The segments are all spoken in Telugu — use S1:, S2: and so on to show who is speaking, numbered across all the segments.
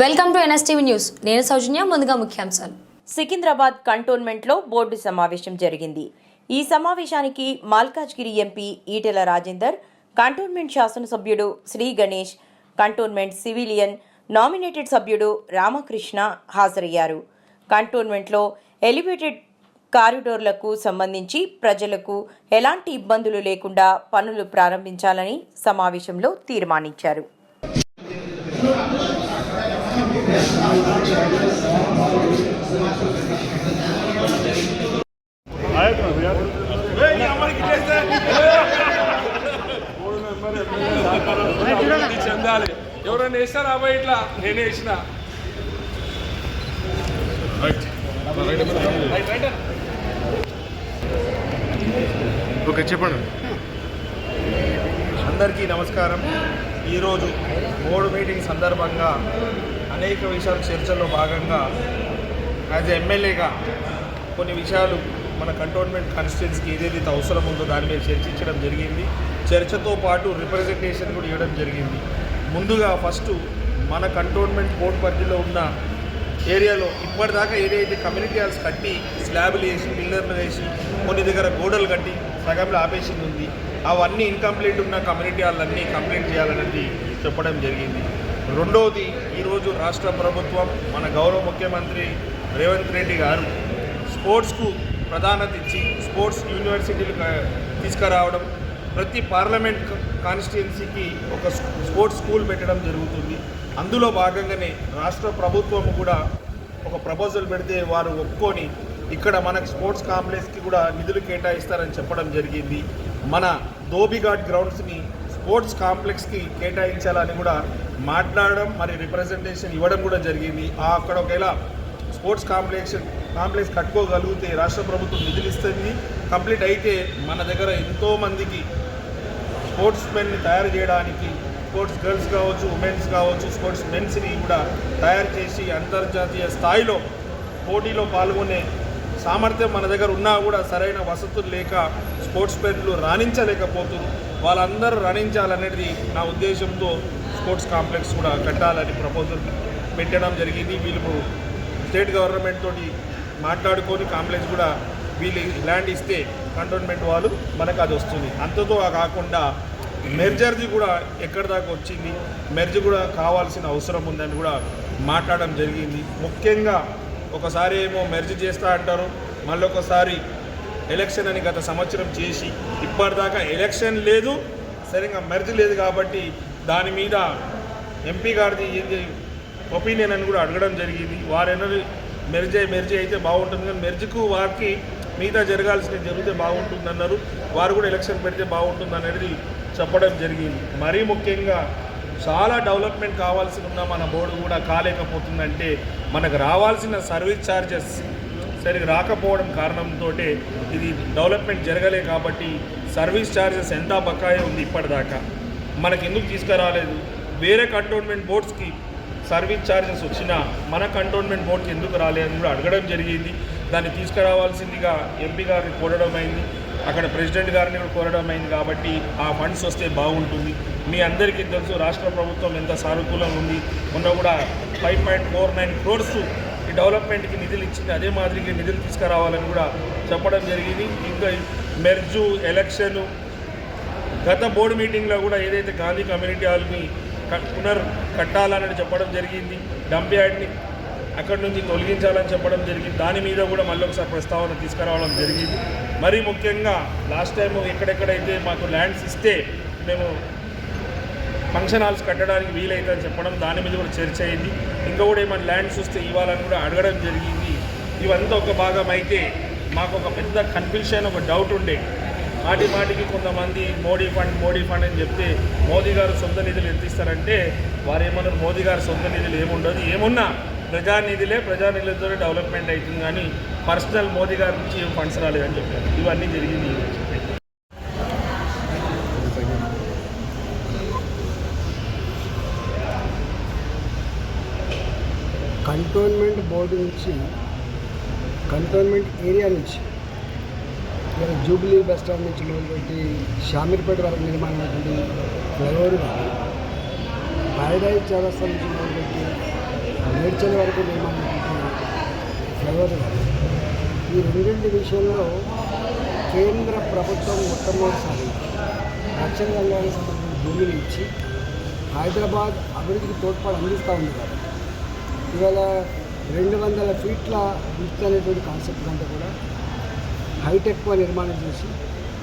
S1: Welcome to NSTV news. నేను సౌజన్య ముందుగా ముఖ్యాంశాలు.
S2: సికింద్రాబాద్ కంటోన్మెంట్లో బోర్డు సమావేశం జరిగింది. ఈ సమావేశానికి మాల్కాజ్గిరి ఎంపీ ఈటెల రాజేందర్ కంటోన్మెంట్ శాసనసభ్యుడు Shri Ganesh cantonment civilian nominated సభ్యుడు రామకృష్ణ హాజరయ్యారు. కంటోన్మెంట్లో ఎలివేటెడ్ కారిడోర్లకు సంబంధించి ప్రజలకు ఎలాంటి ఇబ్బందులు లేకుండా పనులు ప్రారంభించాలని సమావేశంలో తీర్మానించారు.
S3: చెందాలి ఎవరైనా వేస్తారా అబ్బాయి ఇట్లా నేనే వేసిన
S4: ఓకే చెప్పండి.
S5: అందరికీ నమస్కారం. ఈరోజు బోర్డు మీటింగ్ సందర్భంగా అనేక విషయాలు చర్చల్లో భాగంగా యాజ్ ఎమ్మెల్యేగా కొన్ని విషయాలు మన కంటోన్మెంట్ కాన్స్టిట్యున్సీకి ఏదైతే అవసరం ఉందో దాని మీద చర్చించడం జరిగింది. చర్చతో పాటు రిప్రజెంటేషన్ కూడా ఇవ్వడం జరిగింది. ముందుగా ఫస్ట్ మన కంటోన్మెంట్ బోర్డు పరిధిలో ఉన్న ఏరియాలో ఇప్పటిదాకా ఏదైతే కమ్యూనిటీ హాల్స్ కట్టి స్లాబ్లు వేసి పిల్లర్లు వేసి కొన్ని దగ్గర గోడలు కట్టి సగంలో ఆపేసింది ఉంది. అవన్నీ ఇన్కంప్లీట్ ఉన్న కమ్యూనిటీ హాల్ అన్నీ కంప్లీట్ చేయాలనేది చెప్పడం జరిగింది. రెండవది ఈరోజు రాష్ట్ర ప్రభుత్వం మన గౌరవ ముఖ్యమంత్రి రేవంత్ రెడ్డి గారు స్పోర్ట్స్కు ప్రధానత ఇచ్చి స్పోర్ట్స్ యూనివర్సిటీలు తీసుకురావడం ప్రతి పార్లమెంట్ కాన్స్టిట్యున్సీకి ఒక స్పోర్ట్స్ స్కూల్ పెట్టడం జరుగుతుంది. అందులో భాగంగానే రాష్ట్ర ప్రభుత్వం కూడా ఒక ప్రపోజల్ పెడితే వారు ఒప్పుకొని ఇక్కడ మనకు స్పోర్ట్స్ కాంప్లెక్స్కి కూడా నిధులు కేటాయిస్తారని చెప్పడం జరిగింది. మన ధోబిఘాట్ గ్రౌండ్స్ని స్పోర్ట్స్ కాంప్లెక్స్కి కేటాయించాలని కూడా మాట్లాడడం మరి రిప్రజెంటేషన్ ఇవ్వడం కూడా జరిగింది. అక్కడ ఒకవేళ స్పోర్ట్స్ కాంప్లెక్స్ కాంప్లెక్స్ కట్టుకోగలిగితే రాష్ట్ర ప్రభుత్వం నిధులు ఇస్తుంది. కంప్లీట్ అయితే మన దగ్గర ఎంతోమందికి స్పోర్ట్స్ మెన్ని తయారు చేయడానికి స్పోర్ట్స్ గర్ల్స్ కావచ్చు ఉమెన్స్ కావచ్చు స్పోర్ట్స్ మెన్స్ని కూడా తయారు చేసి అంతర్జాతీయ స్థాయిలో పోటీలో పాల్గొనే సామర్థ్యం మన దగ్గర ఉన్నా కూడా సరైన వసతులు లేక స్పోర్ట్స్ మెన్లు రాణించలేకపోతున్నారు వాళ్ళందరూ రాణించాలనేది నా ఉద్దేశంతో స్పోర్ట్స్ కాంప్లెక్స్ కూడా కట్టాలని ప్రపోజల్ పెట్టడం జరిగింది. వీళ్ళు స్టేట్ గవర్నమెంట్ తోటి మాట్లాడుకొని కాంప్లెక్స్ కూడా వీళ్ళు ల్యాండ్ ఇస్తే కంటోన్మెంట్ వాళ్ళు మనకు అది వస్తుంది. అంతతో కాకుండా మెర్జర్ది కూడా ఎక్కడి దాకా వచ్చింది? మెర్జ్ కూడా కావాల్సిన అవసరం ఉందని కూడా మాట్లాడడం జరిగింది. ముఖ్యంగా ఒకసారి ఏమో మెర్జ్ చేస్తా అంటారు. మళ్ళొకసారి ఎలక్షన్ అని గత సంవత్సరం చేసి ఇప్పటిదాకా ఎలక్షన్ లేదు సరిగా మెర్జ్ లేదు కాబట్టి దాని మీద ఎంపీ గారిది ఏంది ఒపీనియన్ అని కూడా అడగడం జరిగింది. వారెన్నది మెర్జే మెర్జీ అయితే బాగుంటుంది కానీ మెర్జ్కు వారికి మిగతా జరగాల్సినవి జరిగితే బాగుంటుంది అన్నారు వారు కూడా ఎలక్షన్ పెడితే బాగుంటుంది అనేది చెప్పడం జరిగింది. మరీ ముఖ్యంగా చాలా డెవలప్మెంట్ కావాల్సి ఉన్న మన బోర్డు కూడా కాలేకపోతుందంటే మనకు రావాల్సిన సర్వీస్ ఛార్జెస్ సరిగ్గా రాకపోవడం కారణంతో ఇది డెవలప్మెంట్ జరగలే కాబట్టి సర్వీస్ ఛార్జెస్ ఎంత బకాయి ఉంది ఇప్పటిదాకా? మనకి ఎందుకు తీసుకురాలేదు? వేరే కంటోన్మెంట్ బోర్డ్స్కి సర్వీస్ ఛార్జెస్ వచ్చినా మన కంటోన్మెంట్ బోర్డ్కి ఎందుకు రాలేదని కూడా అడగడం జరిగింది. దాన్ని తీసుకురావాల్సిందిగా ఎంపీ గారిని కోరడం అయింది. అక్కడ ప్రెసిడెంట్ గారిని కూడా కోరడం అయింది కాబట్టి ఆ ఫండ్స్ వస్తే బాగుంటుంది. మీ అందరికీ తెలుసు రాష్ట్ర ప్రభుత్వం ఎంత సానుకూలంగా ఉంది. మొన్న కూడా five point four nine crores ఈ డెవలప్మెంట్కి నిధులు ఇచ్చింది. అదే మాదిరిగా నిధులు తీసుకురావాలని కూడా చెప్పడం జరిగింది. ఇంకా మెర్జు ఎలక్షను గత బోర్డు మీటింగ్లో కూడా ఏదైతే గాంధీ కమ్యూనిటీ హాల్ని పునర్ కట్టాలని చెప్పడం జరిగింది డంప్ యార్డ్ని అక్కడి నుంచి తొలగించాలని చెప్పడం జరిగింది. దాని మీద కూడా మళ్ళీ ఒకసారి ప్రస్తావన తీసుకురావడం జరిగింది. మరీ ముఖ్యంగా లాస్ట్ టైం ఎక్కడెక్కడైతే మాకు ల్యాండ్స్ ఇస్తే మేము ఫంక్షన్ హాల్స్ కట్టడానికి వీలైతుందని చెప్పడం దాని మీద కూడా చర్చ అయింది. ఇంకా కూడా ఏమైనా ల్యాండ్స్ వస్తే ఇవ్వాలని కూడా అడగడం జరిగింది. ఇవంతా ఒక భాగం అయితే మాకు ఒక పెద్ద కన్ఫ్యూషన్ ఒక డౌట్ ఉండే. మాటి మాటికి కొంతమంది మోడీ ఫండ్ మోడీ ఫండ్ అని చెప్తే మోదీ గారు సొంత నిధులు ఎంత ఇస్తారంటే వారు ఏమన్నారు మోదీ గారు సొంత నిధులు ఏముండదు? ఏమున్నా? ప్రజానిధులే ప్రజానిధులతో డెవలప్మెంట్ అవుతుంది కానీ పర్సనల్ మోదీ గారి నుంచి ఏం ఫండ్స్ రాలేదని చెప్పారు. ఇవన్నీ జరిగింది
S4: కంటోన్మెంట్ బోర్డు నుంచి కంటోన్మెంట్ ఏరియా నుంచి జూబ్లీ బస్ స్టాండ్ నుంచి మొదలుపెట్టి షామీర్పేట వరకు నిర్మాణమైనటువంటి ఫ్లైఓవర్ కానీ పారడైజ్ చౌరస్తా నుంచి మొదలుపెట్టి నేర్చల వరకు నిర్మాణమైనటువంటి ఫ్లైఓవర్ ఈ రెండింటి విషయంలో కేంద్ర ప్రభుత్వం మొట్టమొదటిసారి రక్షణ రంగానికి సంబంధించిన భూమిని ఇచ్చి హైదరాబాద్ అభివృద్ధికి తోడ్పాటు అందిస్తూ ఉంది కాబట్టి ఇవాళ రెండు వందల ఫీట్ల విత్ అనేటువంటి కాన్సెప్ట్ కంటే కూడా హైటెక్గా నిర్మాణం చేసి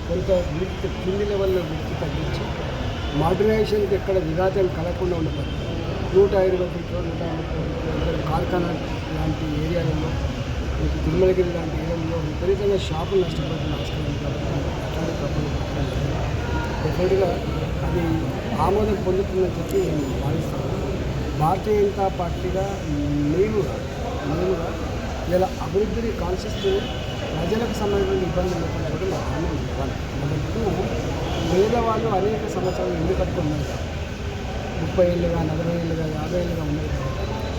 S4: కొంత విత్ కింది లెవెల్లో వృత్తి తగ్గించి మోడర్నైజేషన్కి ఎక్కడ విఘాతం కలగకుండా ఉండబడి నూట ఇరవై ఫీట్లు నూట ముప్పై కార్ఖానా లాంటి ఏరియాలలో మీకు తిరుమలగిరి లాంటి ఏరియాలో విపరీతంగా షాపులు నష్టపోతున్న ఆస్కారం ఉంది అట్లాంటి డెఫినెట్గా అది ఆమోదం పొందుతుందని చెప్పి నేను భావిస్తాను. భారతీయ జనతా పార్టీగా మేముగా మేముగా ఇలా అభివృద్ధిని కాన్షియస్ ప్రజలకు సంబంధించిన ఇబ్బందులు లేకుండా కూడా మా ఇవ్వాలి. పేదవాళ్ళు అనేక సంవత్సరాలు ఇల్లు కట్టుకున్నారు. ముప్పై ఏళ్ళుగా నలభై ఏళ్ళుగా యాభై ఏళ్ళుగా ఉన్నాయి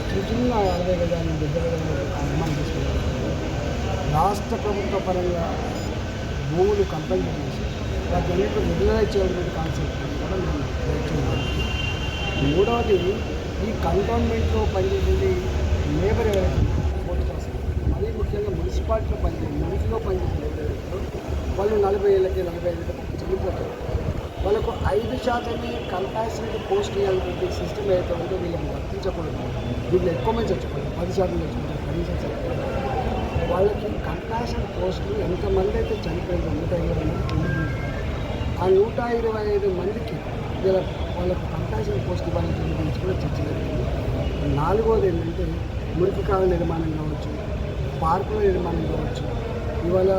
S4: చిన్న చిన్న అరవై గజాలు డెబ్బై గజాలు నిర్మాణం చేసుకున్నారు రాష్ట్ర ప్రభుత్వ పరంగా భూములు కంపెనీ చేసి వాటి అన్నింటిలో విడుదల చేయాలనే కాన్సెప్ట్ కూడా మేము ప్రయత్నిస్తున్నాం మూడవది ఈ కంటోన్మెంట్లో పనిచేసేది లేబర్ ఎవరైతే ముఖ్యంగా మున్సిపాలిటీలో పనిచేయండి నీటిలో పనిచేసే వాళ్ళు నలభై ఏళ్ళకి నలభై ఏళ్ళకి చనిపోతారు వాళ్ళకు ఐదు శాతమే కంపాసిటీ పోస్ట్ ఇవ్వాలనుకుంటే సిస్టమ్ ఏదైతే ఉందో వీళ్ళకి వర్తించకూడదు వీళ్ళు ఎక్కువ మంది చచ్చిపోతారు. పది శాతం చచ్చిపోతారు కనీసం చచ్చిపోతారు వాళ్ళకి కంపాషన్ పోస్టులు ఎంతమంది అయితే చనిపోయిందో నూట ఇరవై మంది ఆ నూట ఇరవై ఐదు మందికి వీళ్ళ వాళ్ళకు కంపాషన్ పోస్ట్ ఇవ్వాలని గురించి కూడా చర్చ జరిగింది. నాలుగోది ఏంటంటే మురికి కాల నిర్మాణం కావచ్చు పార్కుల నిర్మాణం కావచ్చు ఇవాళ